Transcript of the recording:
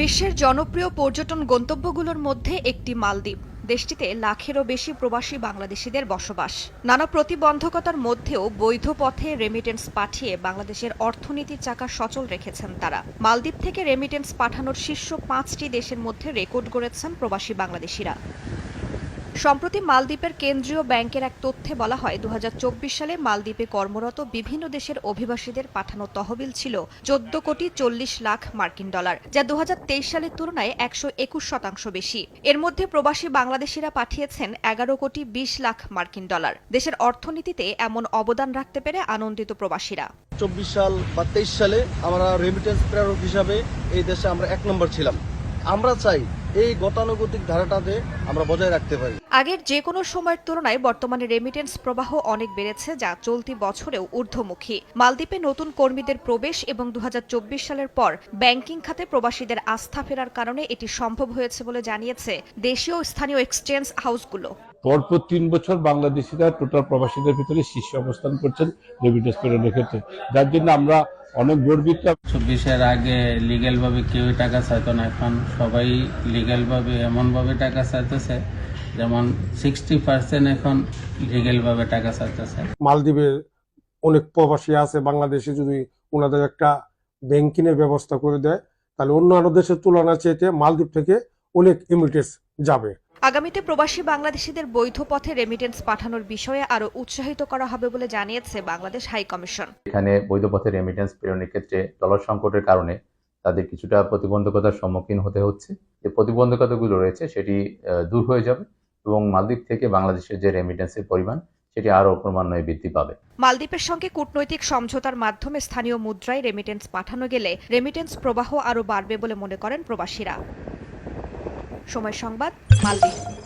বিশ্বের জনপ্রিয় পর্যটন গন্তব্যগুলোর মধ্যে একটি মালদ্বীপ। দেশটিতে লাখেরও বেশি প্রবাসী বাংলাদেশিদের বসবাস। নানা প্রতিবন্ধকতার মধ্যেও বৈধ পথে রেমিটেন্স পাঠিয়ে বাংলাদেশের অর্থনীতির চাকা সচল রেখেছেন তারা। মালদ্বীপ থেকে রেমিটেন্স পাঠানোর শীর্ষ পাঁচটি দেশের মধ্যে রেকর্ড গড়েছেন প্রবাসী বাংলাদেশিরা। সম্প্রতি মালদ্বীপের কেন্দ্রীয় ব্যাংকের এক তথ্যে বলা হয় দু হাজার চব্বিশ সালে মালদ্বীপে কর্মরত বিভিন্ন দেশের অভিবাসীদের পাঠানো তহবিল ছিল চোদ্দ কোটি চল্লিশ লাখ মার্কিন ডলার, যা দু হাজার তেইশ সালের তুলনায় একশো একুশ শতাংশ বেশি। এর মধ্যে প্রবাসী বাংলাদেশিরা পাঠিয়েছেন এগারো কোটি বিশ লাখ মার্কিন ডলার। দেশের অর্থনীতিতে এমন অবদান রাখতে পেরে আনন্দিত প্রবাসীরা। চব্বিশ সাল বা তেইশ সালে আমরা রেমিটেন্স প্রেরক হিসাবে এই দেশে আমরা এক নম্বর ছিলাম। আমরা চাই এই গতানুগতিক ধারাটাতে আমরা বজায় রাখতে পারি। আগের যে কোনো সময়ের তুলনায় বর্তমানে রেমিটেন্স প্রবাহ অনেক বেড়েছে, যা চলতি বছরেও ঊর্ধ্বমুখী। মালদ্বীপে নতুন কর্মীদের প্রবেশ এবং দু হাজার চব্বিশ সালের পর ব্যাংকিং খাতে প্রবাসীদের আস্থা ফেরার কারণে এটি সম্ভব হয়েছে বলে জানিয়েছে দেশীয় স্থানীয় এক্সচেঞ্জ হাউসগুলো পরপর তিন বছর বাংলাদেশিরা টোটাল প্রবাসীদের ভিতরে শীর্ষে অবস্থান করছেন রেমিটেন্স প্রেরণের ক্ষেত্রে। যার জন্য আমরা অনেক গর্বিত। চব্বিশের আগে লিগ্যাল ভাবে কেউ টাকা চাইতো না এখন সবাই লিগ্যাল ভাবে এমন ভাবে টাকা চাইতেছে যেমন সিক্সটি পার্সেন্ট এখন লিগ্যাল ভাবে টাকা চাইতেছে। মালদ্বীপে অনেক প্রবাসী আছে বাংলাদেশে যদি ওনাদের একটা ব্যাংকিংয়ের ব্যবস্থা করে দেয় তাহলে অন্যান্য দেশের তুলনা চেয়েতে মালদ্বীপ থেকে অনেক ইমিটেস যাবে। আগামীতে প্রবাসী বাংলাদেশিদের বৈধ পথে রেমিটেন্স পাঠানোর বিষয়ে আরও উৎসাহিত করা হবে বলে জানিয়েছে বাংলাদেশ হাই কমিশন। এখানে বৈধ পথে রেমিটেন্স প্রেরণের ক্ষেত্রে ডলার সংকটের কারণে তাদের কিছুটা প্রতিবন্ধকতার সম্মুখীন হতে হচ্ছে। যে প্রতিবন্ধকতাগুলো রয়েছে সেটি দূর হয়ে যাবে এবং মালদ্বীপ থেকে বাংলাদেশের যে রেমিটেন্সের পরিমাণ সেটি আরও ক্রমান্বয়ে বৃদ্ধি পাবে। মালদ্বীপের সঙ্গে কূটনৈতিক সমঝোতার মাধ্যমে স্থানীয় মুদ্রায় রেমিটেন্স পাঠানো গেলে রেমিটেন্স প্রবাহ আরও বাড়বে বলে মনে করেন প্রবাসীরা। সময় সংবাদ মালদ্বীপ।